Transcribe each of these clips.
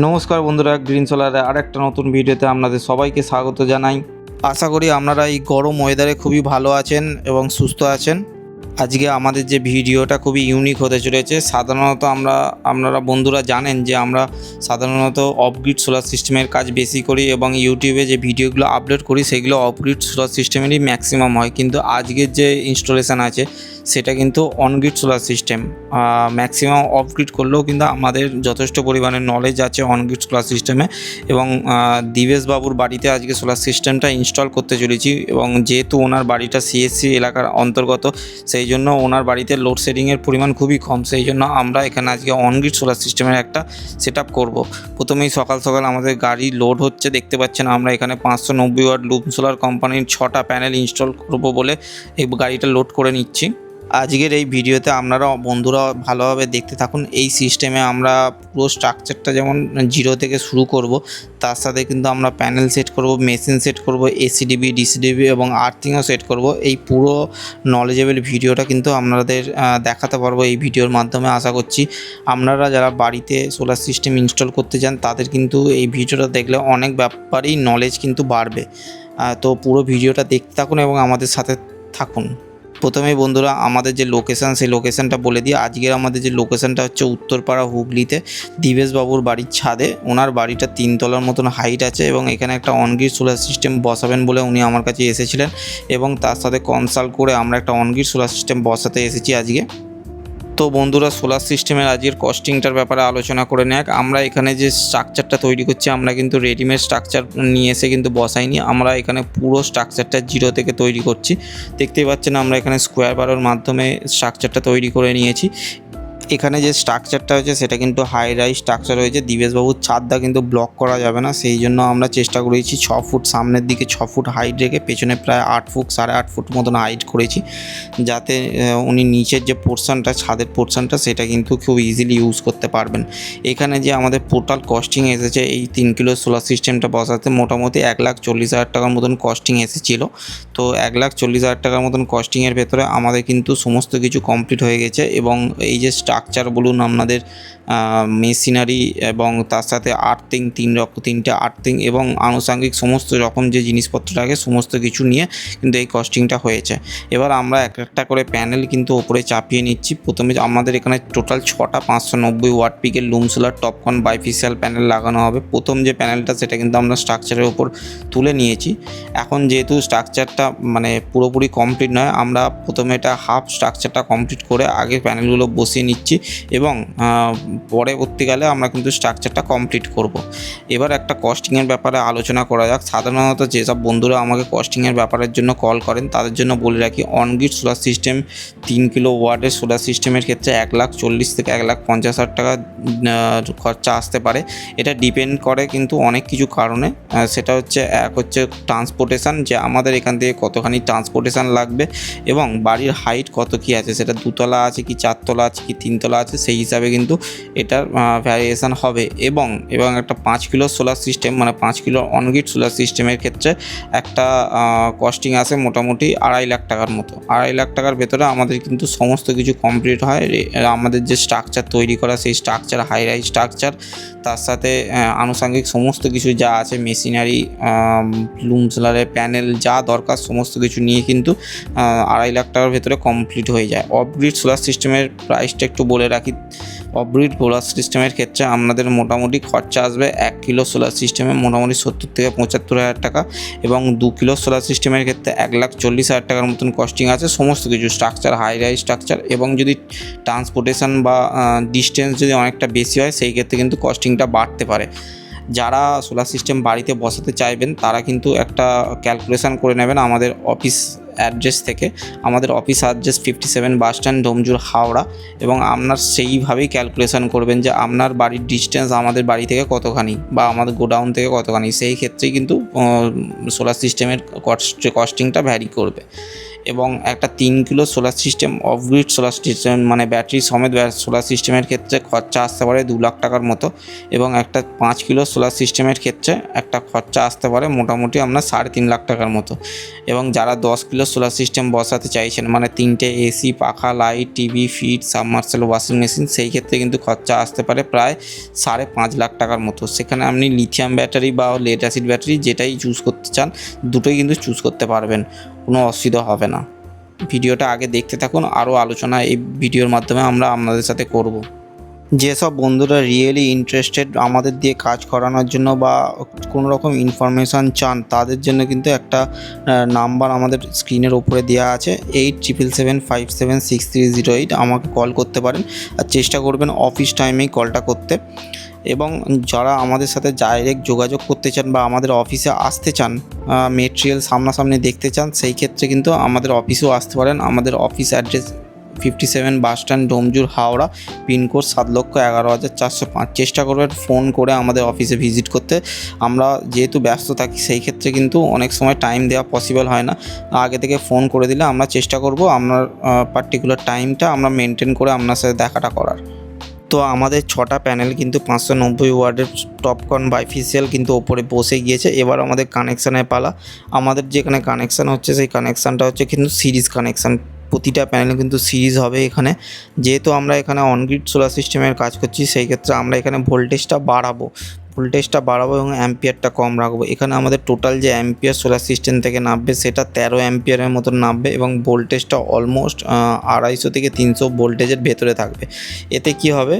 নমস্কার বন্ধুরা, গ্রিন সোলারে আরেকটা নতুন ভিডিওতে আপনাদের সবাইকে স্বাগত জানাই। আশা করি আপনারা এই গরম ওয়েদারে খুবই ভালো আছেন এবং সুস্থ আছেন। আজকে আমাদের যে ভিডিওটা খুবই ইউনিক হতে চলেছে, সাধারণত আমরা, আপনারা বন্ধুরা জানেন যে আমরা সাধারণত অফগ্রিড সোলার সিস্টেমের কাজ বেশি করি এবং ইউটিউবে যে ভিডিওগুলো আপলোড করি, সেগুলো অফগ্রিড সোলার সিস্টেমেরই ম্যাক্সিমাম হয়। কিন্তু আজকের যে ইনস্টলেশন আছে সেটা কিন্তু on grid solar system maximum off grid করলেও কিন্তু আমাদের যথেষ্ট পরিমাণে নলেজ আছে অনগ্রিড সোলার সিস্টেমে এবং দিবেশ বাবুর বাড়িতে আজকে সোলার সিস্টেমটা ইনস্টল করতে চলেছি এবং যেহেতু ওনার বাড়িটা সিএসসি এলাকার অন্তর্গত, সেই জন্য ওনার বাড়িতে লোডশেডিংয়ের পরিমাণ খুবই কম। সেই জন্য আমরা এখানে আজকে অনগ্রিড সোলার সিস্টেমের একটা সেট আপ করব। প্রথমেই সকাল সকাল আমাদের গাড়ি লোড হচ্ছে, দেখতে পাচ্ছেন আমরা এখানে পাঁচশো নব্বই ওয়াট লুম সোলার কোম্পানির ছটা প্যানেল ইনস্টল করব বলে এই গাড়িটা লোড করে নিচ্ছি। আজকের এই ভিডিওতে আপনারা বন্ধুরা ভালোভাবে দেখতে থাকুন। এই সিস্টেমে আমরা পুরো স্ট্রাকচারটা যেমন জিরো থেকে শুরু করব, তার সাথে কিন্তু আমরা প্যানেল সেট করব মেশিন সেট করব এসিডিবি ডিসিডিবি এবং আর্থিংও সেট করব। এই পুরো নলেজেবল ভিডিওটা কিন্তু আপনাদের দেখাতে পারব এই ভিডিওর মাধ্যমে আশা করছি। আপনারা যারা বাড়িতে সোলার সিস্টেম ইনস্টল করতে চান, তাদের কিন্তু এই ভিডিওটা দেখলে অনেক ব্যাপারেই নলেজ কিন্তু বাড়বে। তো পুরো ভিডিওটা দেখতে থাকুন এবং আমাদের সাথে থাকুন। প্রথমেই বন্ধুরা আমাদের যে লোকেশান সেই লোকেশানটা বলে দিই। আজকের আমাদের যে লোকেশানটা হচ্ছে উত্তরপাড়া হুগলিতে। দিবেশবাবুর বাড়ির ছাদে। ওনার বাড়িটা তিনতলার মতন হাইট আছে এবং এখানে একটা অনগির সোলার সিস্টেম বসাবেন বলে উনি আমার কাছে এসেছিলেন এবং তার সাথে কনসাল্ট করে আমরা একটা অনগির সোলার সিস্টেম বসাতে এসেছি আজকে। তো বন্ধুরা সোলার সিস্টেমের আজকের কস্টিংটার ব্যাপারে আলোচনা করে নেক। আমরা এখানে যে স্ট্রাকচারটা তৈরি করছি, আমরা কিন্তু রেডিমেড স্ট্রাকচার নিয়ে এসে কিন্তু বসাইনি। আমরা এখানে পুরো স্ট্রাকচারটা জিরো থেকে তৈরি করছি। দেখতেই পাচ্ছেন আমরা এখানে স্কোয়ার বারোর মাধ্যমে স্ট্রাকচারটা তৈরি করে নিয়েছি। এখানে যে স্ট্রাকচারটা হয়েছে, সেটা কিন্তু হাই রাইজ স্ট্রাকচার হয়েছে দিবেশবাবুর ছাদটা কিন্তু ব্লক করা যাবে না। সেই জন্য আমরা চেষ্টা করেছি ছ ফুট সামনের দিকে, ছ ফুট হাইট রেখে পেছনে প্রায় আট ফুট, সাড়ে আট ফুট মতন হাইট করেছি। যাতে উনি নিচের যে পোর্শনটা ছাদের পোর্শনটা সেটা কিন্তু খুব ইজিলি ইউজ করতে পারবেন। এখানে যে আমাদের টোটাল কস্টিং এসেছে, এই তিন কিলো সোলার সিস্টেমটা বসাতে মোটামুটি এক লাখ চল্লিশ হাজার টাকার মতন কস্টিং এসেছিল। তো এক লাখ চল্লিশ হাজার টাকার মতন কস্টিংয়ের ভেতরে আমাদের কিন্তু সমস্ত কিছু কমপ্লিট হয়ে গেছে এবং এই যে স্ট্রাকচার বলুন আপনাদের মেশিনারি এবং তার সাথে আর্থিং তিন রকম তিনটে আর্থিং এবং আনুষঙ্গিক সমস্ত রকম যে জিনিসপত্র লাগে সমস্ত কিছু নিয়ে কিন্তু এই কস্টিংটা হয়েছে। এবার আমরা এক একটা করে প্যানেল কিন্তু ওপরে চাপিয়ে নিচ্ছি। প্রথমে আমাদের এখানে টোটাল ছটা পাঁচশো নব্বই watt পিকের Loom Solar TOPCon bifacial panel লাগানো হবে। প্রথম যে প্যানেলটা সেটা কিন্তু আমরা স্ট্রাকচারের ওপর তুলে নিয়েছি। এখন যেহেতু স্ট্রাকচারটা মানে পুরোপুরি কমপ্লিট নয়, আমরা প্রথমে এটা হাফ স্ট্রাকচারটা কমপ্লিট করে আগে প্যানেলগুলো বসিয়ে নিচ্ছি। এবং পরবর্তীকালে আমরা কিন্তু স্ট্রাকচারটা কমপ্লিট করব। এবার একটা কস্টিংয়ের ব্যাপারে আলোচনা করা যাক। সাধারণত যেসব বন্ধুরা আমাকে কস্টিংয়ের ব্যাপারের জন্য কল করেন, তাদের জন্য বলে রাখি অনগ্রিড সোলার সিস্টেম তিন কিলো ওয়ার্ডের সোলার সিস্টেমের ক্ষেত্রে এক লাখ চল্লিশ থেকে এক লাখ পঞ্চাশ হাজার টাকা খরচা আসতে পারে। এটা ডিপেন্ড করে কিন্তু অনেক কিছু কারণে। সেটা হচ্ছে, এক হচ্ছে ট্রান্সপোর্টেশান যে আমাদের এখান থেকে কতখানি ট্রান্সপোর্টেশান লাগবে এবং বাড়ির হাইট কত কী আছে, সেটা দুতলা আছে কি চারতলা আছে কি তিনতলা আছে, সেই হিসাবে কিন্তু এটার ভ্যারিয়েশান হবে। এবং এবং একটা পাঁচ কিলো সোলার সিস্টেম মানে পাঁচ কিলো অনগিট সোলার সিস্টেমের ক্ষেত্রে একটা কস্টিং আসে মোটামুটি আড়াই লাখ টাকার মতো। আড়াই লাখ টাকার ভেতরে আমাদের কিন্তু সমস্ত কিছু কমপ্লিট হয়। আমাদের যে স্ট্রাকচার তৈরি করা, সেই স্ট্রাকচার হাই রাইজ স্ট্রাকচার তার সাথে আনুষাঙ্গিক সমস্ত কিছু যা আছে মেশিনারি লুম সোলারের প্যানেল যা দরকার, সমস্ত কিছু নিয়ে কিন্তু আড়াই লাখ টাকার ভেতরে কমপ্লিট হয়ে যায়। অফগ্রিড সোলার সিস্টেমের প্রাইসটা একটু বলে রাখি অব্রিড সোলার সিস্টেমের ক্ষেত্রে আপনাদের মোটামুটি খরচা আসবে এক কিলো সোলার সিস্টেমে মোটামুটি সত্তর থেকে পঁচাত্তর হাজার টাকা এবং দু কিলো সোলার সিস্টেমের ক্ষেত্রে এক লাখ চল্লিশ হাজার টাকার মতন কস্টিং আছে, সমস্ত কিছু স্ট্রাকচার হাই রাই স্ট্রাকচার এবং যদি ট্রান্সপোর্টেশন বা ডিস্টেন্স যদি অনেকটা বেশি হয়, সেই ক্ষেত্রে কিন্তু কস্টিংটা বাড়তে পারে। যারা সোলার সিস্টেম বাড়িতে বসাতে চাইবেন, তারা কিন্তু একটা ক্যালকুলেশন করে নেবেন আমাদের অফিস অ্যাড্রেস থেকে। আমাদের office address fifty seven bus stand Domjur Howrah. এবং আপনার সেইভাবেই ক্যালকুলেশন করবেন যে আপনার বাড়ির ডিস্টেন্স আমাদের বাড়ি থেকে কতখানি বা আমাদের গোডাউন থেকে কতখানি। সেই ক্ষেত্রেই কিন্তু সোলার সিস্টেমের কস্টিংটা ভ্যারি করবে। এবং একটা তিন kilo solar system off grid solar system মানে ব্যাটারি সমেত সোলার সিস্টেমের ক্ষেত্রে খরচা আসতে পারে দু লাখ টাকার মতো। এবং একটা পাঁচ কিলো সোলার সিস্টেমের ক্ষেত্রে একটা খরচা আসতে পারে মোটামুটি আপনার সাড়ে তিন লাখ টাকার মতো। এবং যারা দশ কিলো সোলার সিস্টেম বসাতে চাইছেন মানে তিনটে এসি পাখা light TV fit submersible washing machine সেই ক্ষেত্রে কিন্তু খরচা আসতে পারে প্রায় সাড়ে পাঁচ লাখ টাকার মতো। সেখানে আপনি লিথিয়াম ব্যাটারি বা লেড অ্যাসিড ব্যাটারি যেটাই চুজ করতে চান, দুটোই কিন্তু চুজ করতে পারবেন। কোনো অসুবিধা হবে না। ভিডিওটা আগে দেখতে থাকুন, আরও আলোচনা এই ভিডিওর মাধ্যমে আমরা আপনাদের সাথে করব। যেসব বন্ধুরা রিয়েলি ইন্টারেস্টেড আমাদের দিয়ে কাজ করানোর জন্য বা কোনো রকম ইনফরমেশান চান, তাদের জন্য কিন্তু একটা নাম্বার আমাদের স্ক্রিনের ওপরে দেওয়া আছে eight triple seven five seven six three zero eight আমাকে কল করতে পারেন। আর চেষ্টা করবেন অফিস টাইমেই কলটা করতে। এবং যারা আমাদের সাথে ডাইরেক্ট যোগাযোগ করতে চান বা আমাদের অফিসে আসতে চান মেটেরিয়াল সামনাসামনি দেখতে চান, সেই ক্ষেত্রে কিন্তু আমাদের অফিসেও আসতে পারেন। আমাদের office address fifty seven bus stand Domjur Howrah, pincode সাত লক্ষ এগারো হাজার চারশো পাঁচ। চেষ্টা করবেন ফোন করে আমাদের অফিসে ভিজিট করতে। আমরা যেহেতু ব্যস্ত থাকি, সেই ক্ষেত্রে কিন্তু অনেক সময় টাইম দেওয়া পসিবল হয় না। আগে থেকে ফোন করে দিলে আমরা চেষ্টা করব, আপনার পার্টিকুলার টাইমটা আমরা মেনটেন করে আপনার সাথে দেখাটা করার। তো আমাদের ছটা প্যানেল কিন্তু পাঁচশো নব্বই ওয়ার্ডের টপকন বাইফিসিয়াল কিন্তু ওপরে বসে গিয়েছে। এবার আমাদের কানেকশানের পালা। আমাদের যেখানে কানেকশান হচ্ছে, সেই কানেকশানটা হচ্ছে কিন্তু সিরিজ কানেকশান প্রতিটা প্যানেল কিন্তু সিরিজ হবে এখানে। যেহেতু আমরা এখানে অনগ্রিড সোলার সিস্টেমের কাজ করছি, সেই ক্ষেত্রে আমরা এখানে ভোল্টেজটা বাড়াবো। ভোল্টেজটা বাড়াবো এবং অ্যাম্পিয়ারটা কম রাখব। এখানে আমাদের টোটাল যে অ্যাম্পিয়ার সোলার সিস্টেম থেকে নামবে, সেটা তেরো অ্যাম্পিয়ারের মতন নামবে এবং ভোল্টেজটা অলমোস্ট আড়াইশো থেকে তিনশো ভোল্টেজের ভেতরে থাকবে। এতে কি হবে?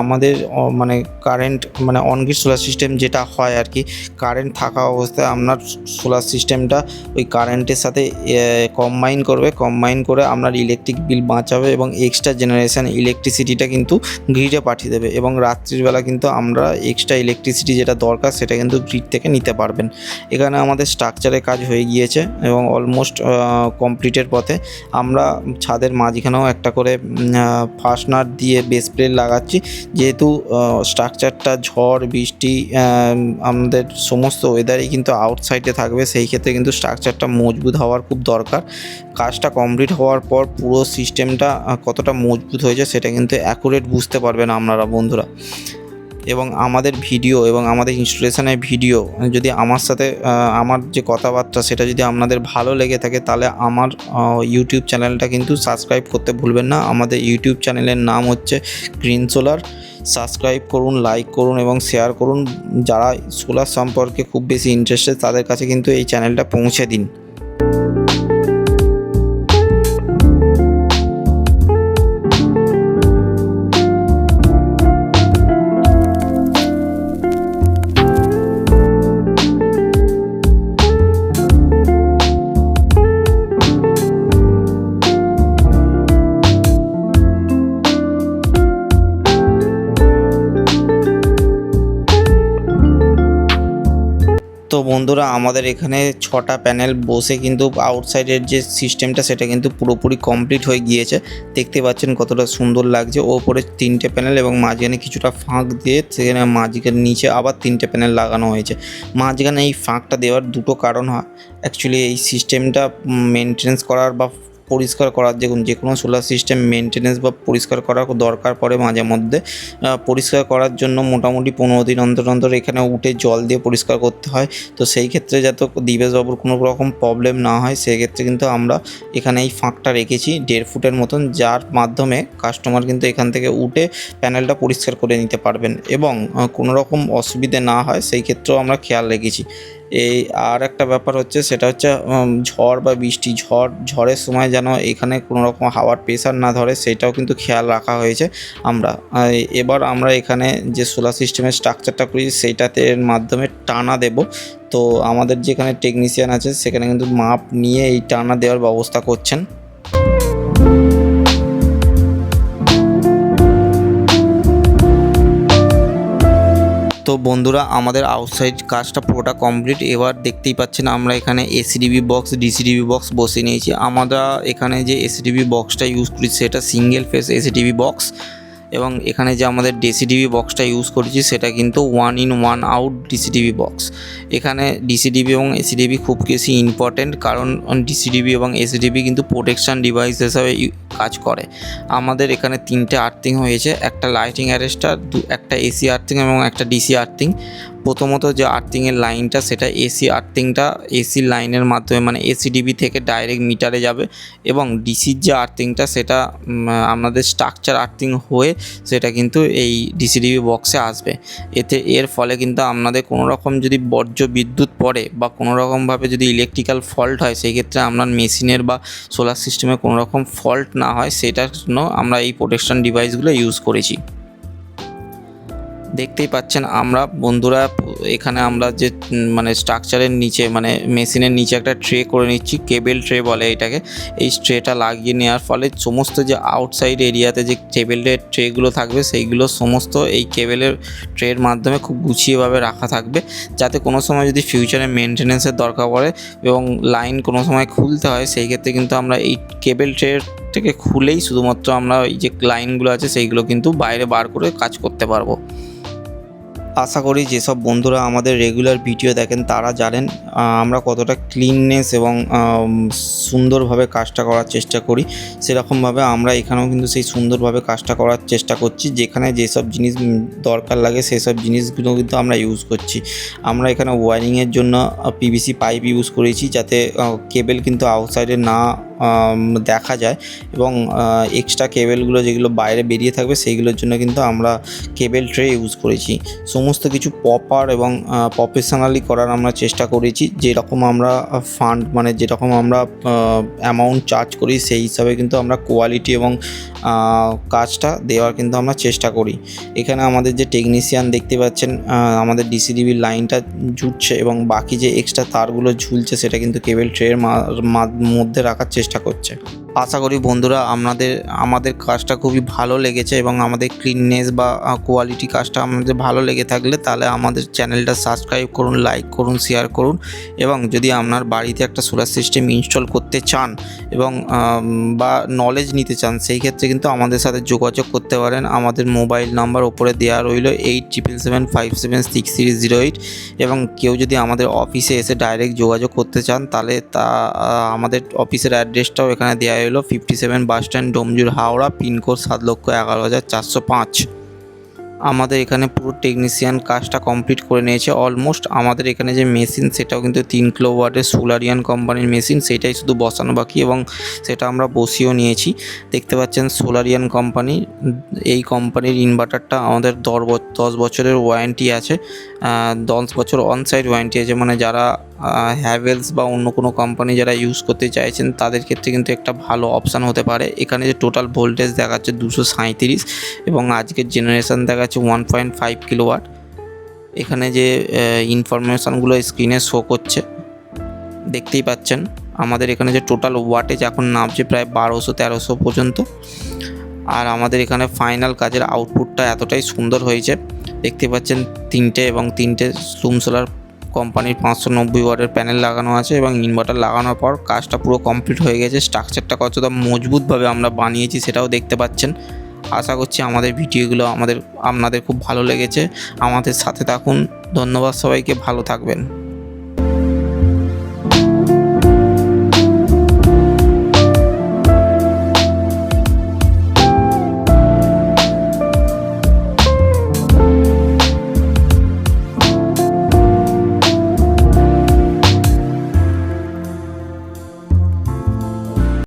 আমাদের মানে কারেন্ট মানে অনগ্রিড সোলার সিস্টেম যেটা হয় আর কি কারেন্ট থাকা অবস্থায় আপনার সোলার সিস্টেমটা ওই কারেন্টের সাথে কম্বাইন করবে। কম্বাইন করে আপনার ইলেকট্রিক বিল বাঁচাবে এবং এক্সট্রা জেনারেশন ইলেকট্রিসিটিটা কিন্তু গ্রিডে পাঠিয়ে দেবে এবং রাত্রিবেলা কিন্তু আমরা এক্সট্রা ইলেকট্রিসিটি যেটা দরকার সেটা কিন্তু গ্রিড থেকে নিতে পারবেন। এখানে আমাদের স্ট্রাকচারের কাজ হয়ে গিয়েছে এবং অলমোস্ট কমপ্লিটের পথে আমরা ছাদের মাঝখানেও একটা করে ফাস্টনার দিয়ে বেস প্লেট লাগাচ্ছি। যেহেতু স্ট্রাকচারটা ঝড়, বৃষ্টি আমাদের সমস্ত ওয়েদারই কিন্তু আউটসাইডে থাকবে, সেই ক্ষেত্রে কিন্তু স্ট্রাকচারটা মজবুত হওয়ার খুব দরকার। কাজটা কমপ্লিট হওয়ার পর পুরো সিস্টেমটা কতটা মজবুত হয়েছে সেটা কিন্তু অ্যাকুরেট বুঝতে পারবেন আপনারা বন্ধুরা। এবং আমাদের ভিডিও এবং আমাদের ইনস্টলেশনের ভিডিও, যদি আমার সাথে আমার যে কথাবার্তা সেটা যদি আপনাদের ভালো লেগে থাকে, তাহলে আমার ইউটিউব চ্যানেলটা কিন্তু সাবস্ক্রাইব করতে ভুলবেন না। আমাদের ইউটিউব চ্যানেলের নাম হচ্ছে গ্রিন সোলার সাবস্ক্রাইব করুন লাইক করুন এবং শেয়ার করুন। যারা সোলার সম্পর্কে খুব বেশি ইন্টারেস্টেড তাদের কাছে কিন্তু এই চ্যানেলটা পৌঁছে দিন। বন্ধুরা, আমাদের এখানে ছটা প্যানেল বসে কিন্তু আউটসাইডের যে সিস্টেমটা, সেটা কিন্তু পুরোপুরি কমপ্লিট হয়ে গিয়েছে। দেখতে পাচ্ছেন কতটা সুন্দর লাগছে। ওপরে তিনটে প্যানেল এবং মাঝখানে কিছুটা ফাঁক দিয়ে সেখানে মাঝখানে নিচে আবার তিনটে প্যানেল লাগানো হয়েছে। মাঝখানে এই ফাঁকটা দেওয়ার দুটো কারণ হয়। অ্যাকচুয়ালি এই সিস্টেমটা মেনটেন্স করার বা পরিষ্কার করার যে যে কোনো সোলার সিস্টেম মেনটেনেন্স বা পরিষ্কার করার দরকার পড়ে মাঝে মধ্যে। পরিষ্কার করার জন্য মোটামুটি পনেরো দিন অন্তর অন্তর এখানে উঠে জল দিয়ে পরিষ্কার করতে হয়। তো সেই ক্ষেত্রে যাতে দিবেশবাবুর কোনো রকম প্রবলেম না হয় সেক্ষেত্রে কিন্তু আমরা এখানে এই ফাঁকটা রেখেছি দেড় ফুটের মতন। যার মাধ্যমে কাস্টমার কিন্তু এখান থেকে উঠে প্যানেলটা পরিষ্কার করে নিতে পারবেন এবং কোনো রকম অসুবিধে না হয়, সেই ক্ষেত্রেও আমরা খেয়াল রেখেছি। এই আর একটা ব্যাপার হচ্ছে, সেটা হচ্ছে ঝড় বা বৃষ্টি, ঝড়, ঝড়ের সময় যেন এখানে কোনো রকম হাওয়ার প্রেশার না ধরে, সেটাও কিন্তু খেয়াল রাখা হয়েছে আমরা। এবার আমরা এখানে যে সোলার সিস্টেমের স্ট্রাকচারটা করি, সেইটাতে মাধ্যমে টানা দেব। তো আমাদের যেখানে টেকনিশিয়ান আছে, সেখানে কিন্তু মাপ নিয়ে এই টানা দেওয়ার ব্যবস্থা করছেন। তো বন্ধুরা, আমাদের আউটসাইড কাজটা পুরোটা কমপ্লিট এবার দেখতেই পাচ্ছেন আমরা এখানে এসিডিবি বক্স ডিসিডিবি বক্স বসে নিয়েছি। আমরা এখানে যে এসিডিবি বক্সটা ইউজ করি, সেটা সিঙ্গেল ফেস এসিডিবি বক্স এবং এখানে যে আমাদের ডিসিডিবি বক্সটা ইউজ করেছি, সেটা কিন্তু one in one out DCDB box এখানে ডিসিডিবি এবং এসিডিবি খুব বেশি ইম্পর্টেন্ট কারণ ডিসিডিবি এবং এসিডিবি কিন্তু প্রোটেকশান ডিভাইস হিসাবে কাজ করে। আমাদের এখানে তিনটে আর্থিং হয়েছে, একটা লাইটিং অ্যারেস্টার একটা এসি আর্থিং এবং একটা ডিসি আর্থিং প্রথমত যে আর্থিংয়ের লাইনটা, সেটা এসি আর্থিংটা এসি লাইনের মাধ্যমে মানে এসিডিবি থেকে ডাইরেক্ট মিটারে যাবে এবং ডিসির যে আর্থিংটা সেটা আমাদের স্ট্রাকচার আর্থিং হয়ে সেটা কিন্তু এই ডিসিডিবি বক্সে আসবে। এতে, এর ফলে কিন্তু আপনাদের কোনো রকম যদি বর্জ্য বিদ্যুৎ পড়ে বা কোনো রকমভাবে যদি ইলেকট্রিক্যাল ফল্ট হয়, সেই ক্ষেত্রে আপনার মেশিনের বা সোলার সিস্টেমে কোনো রকম ফল্ট না হয়, সেটার জন্য আমরা এই প্রোটেকশন ডিভাইসগুলো ইউজ করেছি। দেখতেই পাচ্ছেন আমরা, বন্ধুরা, এখানে আমরা যে মানে স্ট্রাকচারের নিচে মানে মেশিনের নিচে একটা ট্রে করে নিচ্ছি কেবেল ট্রে বলে এটাকে। এই ট্রেটা লাগিয়ে নেওয়ার ফলে সমস্ত যে আউটসাইড এরিয়াতে যে কেবেলের ট্রেগুলো থাকবে, সেইগুলো সমস্ত এই কেবেলের ট্রের মাধ্যমে খুব গুছিয়েভাবে রাখা থাকবে, যাতে কোনো সময় যদি ফিউচারে মেনটেনেন্সের দরকার পড়ে এবং লাইন কোনো সময় খুলতে হয়, সেই ক্ষেত্রে কিন্তু আমরা এই কেবেল ট্রে থেকে খুলেই শুধুমাত্র আমরা এই যে লাইনগুলো আছে, সেইগুলো কিন্তু বাইরে বার করে কাজ করতে পারব। আশা করি যেসব বন্ধুরা আমাদের রেগুলার ভিডিও দেখেন, তারা জানেন আমরা কতটা ক্লিননেস এবং সুন্দরভাবে কাজটা করার চেষ্টা করি। সেরকমভাবে আমরা এখানেও কিন্তু সেই সুন্দরভাবে কাজটা করার চেষ্টা করছি, যেখানে যেসব জিনিস দরকার লাগে সেসব জিনিসগুলো কিন্তু আমরা ইউজ করছি। আমরা এখানে ওয়ারিংয়ের জন্য পিভিসি পাইপ ইউজ করেছি যাতে কেবেল কিন্তু আউটসাইডে না দেখা যায় এবং এক্সট্রা কেবেলগুলো যেগুলো বাইরে বেরিয়ে থাকবে সেইগুলোর জন্য কিন্তু আমরা কেবেল ট্রে ইউজ করেছি। সমস্ত কিছু প্রপার এবং প্রফেশনালি করার আমরা চেষ্টা করেছি। যেরকম আমরা ফান্ড মানে যেরকম আমরা অ্যামাউন্ট চার্জ করি সেই হিসাবে কিন্তু আমরা কোয়ালিটি এবং কাজটা দেওয়ার কিন্তু আমরা চেষ্টা করি। এখানে আমাদের যে টেকনিশিয়ান দেখতে পাচ্ছেন আমাদের ডিসিডিবির লাইনটা জুটছে এবং বাকি যে এক্সট্রা তারগুলো ঝুলছে, সেটা কিন্তু কেবল ট্রের মধ্যে রাখার চেষ্টা করছে। আশা করি বন্ধুরা আপনাদের আমাদের কাজটা খুবই ভালো লেগেছে এবং আমাদের ক্লিননেস বা কোয়ালিটি কাজটা আমাদের ভালো লেগে থাকলে তাহলে আমাদের চ্যানেলটা সাবস্ক্রাইব করুন লাইক করুন শেয়ার করুন এবং যদি আপনার বাড়িতে একটা সোলার সিস্টেম ইনস্টল করতে চান এবং বা নলেজ নিতে চান সেই ক্ষেত্রে কিন্তু আমাদের সাথে যোগাযোগ করতে পারেন। আমাদের মোবাইল নাম্বার ওপরে দেওয়া রইল eight triple seven five seven six three zero eight এবং কেউ যদি আমাদের অফিসে এসে ডাইরেক্ট যোগাযোগ করতে চান তাহলে তা আমাদের অফিসের অ্যাড্রেসটাও এখানে দেওয়া হলো fifty seven bus stand Domjur Howrah pincode সাত লক্ষ এগারো হাজার চারশো পাঁচ। আমাদের এখানে পুরো টেকনিশিয়ান কাজটা কমপ্লিট করে নিয়েছে। অলমোস্ট আমাদের এখানে যে মেশিন সেটাও কিন্তু তিন কিলো ওয়াটের সোলারিয়ান কোম্পানির মেশিন সেটাই শুধু বসানো বাকি এবং সেটা আমরা বসিয়েও নিয়েছি। দেখতে পাচ্ছেন সোলারিয়ান কোম্পানি এই কোম্পানির ইনভার্টারটা আমাদের দশ বছরের ওয়ারেন্টি আছে। দশ বছর অনসাইড ওয়ারেন্টি আছে। মানে যারা হ্যাভেলস বা অন্য কোনো কোম্পানি যারা ইউজ করতে চাইছেন, তাদের ক্ষেত্রে কিন্তু একটা ভালো অপশান হতে পারে। এখানে যে টোটাল ভোল্টেজ দেখাচ্ছে দুশো সাঁইত্রিশ এবং আজকের জেনারেশন দেখাচ্ছে ওয়ান পয়েন্ট ফাইভ কিলোওয়াট এখানে যে ইনফরমেশানগুলো স্ক্রিনে শো করছে, দেখতেই পাচ্ছেন। আমাদের এখানে যে টোটাল ওয়াটেজ এখন নামছে প্রায় বারোশো তেরোশো পর্যন্ত। আর আমাদের এখানে ফাইনাল কাজের আউটপুটটা এতটাই সুন্দর হয়েছে। দেখতে পাচ্ছেন তিনটে এবং তিনটে স্লুম সোলার কোম্পানির পাঁচশো নব্বই ওয়াটের প্যানেল লাগানো আছে এবং ইনভার্টার লাগানোর পর কাজটা পুরো কমপ্লিট হয়ে গেছে। স্ট্রাকচারটা কতটা মজবুতভাবে আমরা বানিয়েছি সেটাও দেখতে পাচ্ছেন। আশা করছি আমাদের ভিডিওগুলো আমাদের, আপনাদের খুব ভালো লেগেছে। আমাদের সাথে থাকুন। ধন্যবাদ সবাইকে। ভালো থাকবেন।